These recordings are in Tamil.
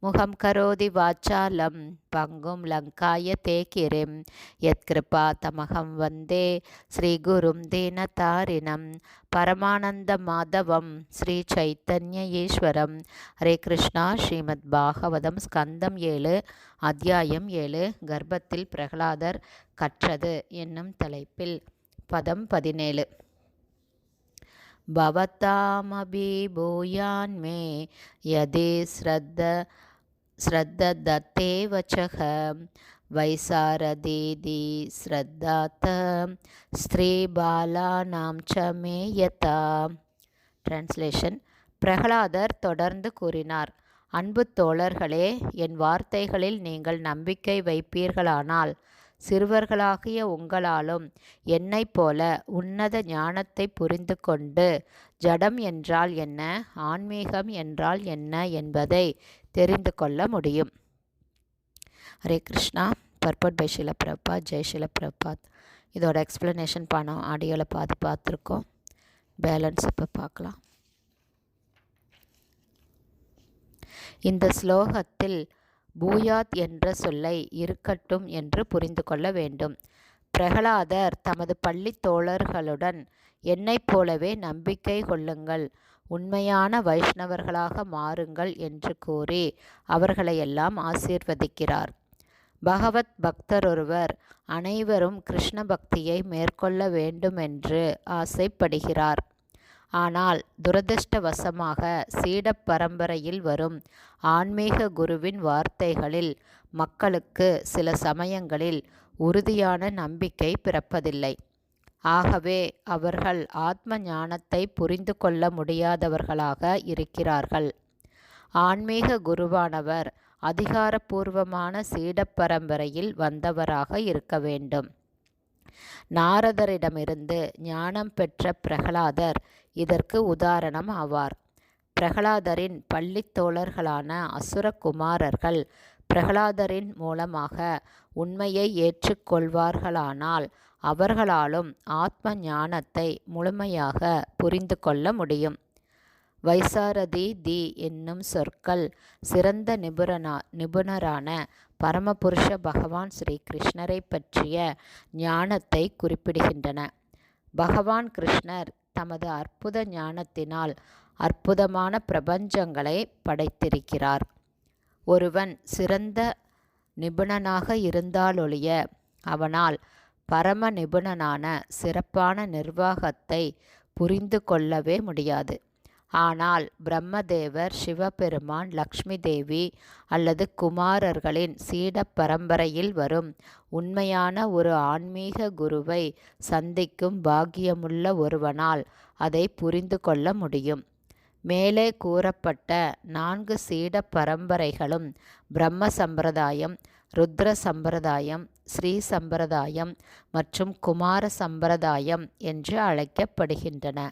उत्तमश्लोके भक्तिर्भवति नैष्टकी मुखं करोति वाचालं पङ्गुं लङ्काय ते किरिं यत्कृपातमहं वन्दे श्रीगुरुं दीनतारिणं परमानन्दमाधवं श्रीचैतन्य ஈஸ்வரம் ஹரே கிருஷ்ணா ஸ்ரீமத் பாகவதம் ஸ்கந்தம் ஏழு அத்தியாயம் ஏழு கர்ப்பத்தில் பிரகலாதர் கற்றது என்னும் தலைப்பில் பதம் பதினேழு भवतामपि भूयान्मे यदि श्रद्ध श्रद्धदत्ते वचः वैसारदीदि श्रद्धात् ஸ்திரீபாலானாம் ச மே யதா டிரான்ஸ்லேஷன் பிரகலாதர் தொடர்ந்து கூறினார் அன்பு தோழர்களே என் வார்த்தைகளில் நீங்கள் நம்பிக்கை வைப்பீர்களானால் சிறுவர்களாகிய உங்களாலும் என்னைப் போல உன்னத ஞானத்தை புரிந்து கொண்டு ஜடம் என்றால் என்ன ஆன்மீகம் என்றால் என்ன என்பதை தெரிந்து கொள்ள முடியும். Hare Krishna. Purport by Srila Prabhupada Jai Srila Prabhupada. இதோட எக்ஸ்ப்ளனேஷன் பணம் ஆடியோவில் பார்த்து பார்த்துருக்கோம். பேலன்ஸ் இப்போ பார்க்கலாம். இந்த ஸ்லோகத்தில் பூயாத் என்ற சொல்லை இருக்கட்டும் என்று புரிந்து கொள்ள வேண்டும். பிரகலாதர் தமது பள்ளி தோழர்களுடன் என்னைப் போலவே நம்பிக்கை கொள்ளுங்கள். உண்மையான வைஷ்ணவர்களாக மாறுங்கள் என்று கூறி அவர்களையெல்லாம் ஆசீர்வதிக்கிறார். பகவத் பக்தர் ஒருவர் அனைவரும் கிருஷ்ண பக்தியை மேற்கொள்ள வேண்டுமென்று ஆசைப்படுகிறார். ஆனால் துரதிருஷ்டவசமாக சீடப் பரம்பரையில் வரும் ஆன்மீக குருவின் வார்த்தைகளில் மக்களுக்கு சில சமயங்களில் உறுதியான நம்பிக்கை பிறப்பதில்லை. ஆகவே அவர்கள் ஆத்ம ஞானத்தை புரிந்து கொள்ள முடியாதவர்களாக இருக்கிறார்கள். ஆன்மீக குருவானவர் அதிகாரபூர்வமான சீடப் பரம்பரையில் வந்தவராக இருக்க வேண்டும். நாரதரிடமிருந்து ஞானம் பெற்ற பிரகலாதர் இதற்கு உதாரணம் ஆவார். பிரகலாதரின் பள்ளித் தோழர்களான அசுரகுமாரர்கள் பிரகலாதரின் மூலமாக உண்மையை ஏற்றுக்கொள்வார்களானால் அவர்களாலும் ஆத்ம ஞானத்தை முழுமையாக புரிந்து கொள்ள முடியும். வைசாரதி தி என்னும் சொற்கள் சிறந்த நிபுணனா நிபுணரான பரமபுருஷ பகவான் ஸ்ரீ கிருஷ்ணரை பற்றிய ஞானத்தை குறிப்பிடுகின்றன. பகவான் கிருஷ்ணர் தமது அற்புத ஞானத்தினால் அற்புதமான பிரபஞ்சங்களை படைத்திருக்கிறார். ஒருவன் சிறந்த நிபுணனாக இருந்தாலொழிய அவனால் பரம நிபுணனான சிறப்பான நிர்வாகத்தை புரிந்து கொள்ளவே முடியாது. ஆனால் பிரம்மதேவர் சிவபெருமான் லக்ஷ்மி தேவி அல்லது குமாரர்களின் சீட பரம்பரையில் வரும். உண்மையான ஒரு ஆன்மீக குருவை சந்திக்கும் பாக்கியமுள்ள ஒருவனால் அதை புரிந்து கொள்ள முடியும். மேலே கூறப்பட்ட நான்கு சீட பரம்பரைகளும் பிரம்ம சம்பிரதாயம் ருத்ர சம்பிரதாயம் ஸ்ரீ சம்பிரதாயம் மற்றும் குமார சம்பிரதாயம் என்று அழைக்கப்படுகின்றன.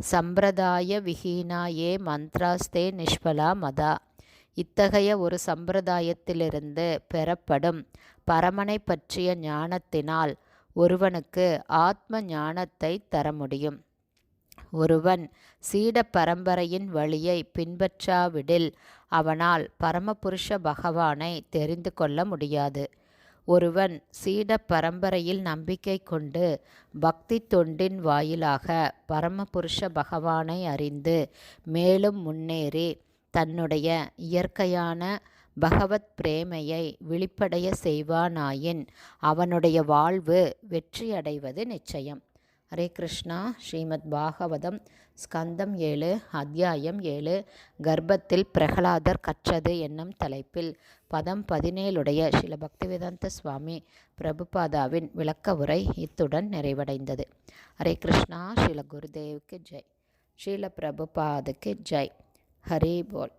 சம்பிரதாய விஹீனாயே மந்த்ராஸ்தே நிஷ்பலா மதா. இத்தகைய ஒரு சம்பிரதாயத்திலிருந்து பெறப்படும் பரமனை பற்றிய ஞானத்தினால் ஒருவனுக்கு ஆத்ம ஞானத்தை தர முடியும் ஒருவன் சீட பரம்பரையின் வழியை பின்பற்றாவிடில் அவனால் பரமபுருஷ பகவானை தெரிந்து கொள்ள முடியாது. ஒருவன் சீட பரம்பரையில் நம்பிக்கை கொண்டு பக்தி தொண்டின் வாயிலாக பரமபுருஷ பகவானை அறிந்து மேலும் முன்னேறி தன்னுடைய இயற்கையான பகவத் பிரேமையை விழிப்படைய செய்வானாயின் அவனுடைய வாழ்வு வெற்றியடைவது நிச்சயம். ஹரே கிருஷ்ணா ஸ்ரீமத் பாகவதம் ஸ்கந்தம் ஏழு அத்தியாயம் ஏழு கர்ப்பத்தில் பிரகலாதர் கற்றது என்னும் தலைப்பில். பதம் பதினேழுடைய சில பக்திவேதாந்த சுவாமி பிரபுபாதாவின் விளக்க உரை இத்துடன் நிறைவடைந்தது. ஹரே கிருஷ்ணா ஸ்ரீல குருதேவுக்கு ஜெய். ஸ்ரீல பிரபுபாதுக்கு ஜெய். ஹரி போல்.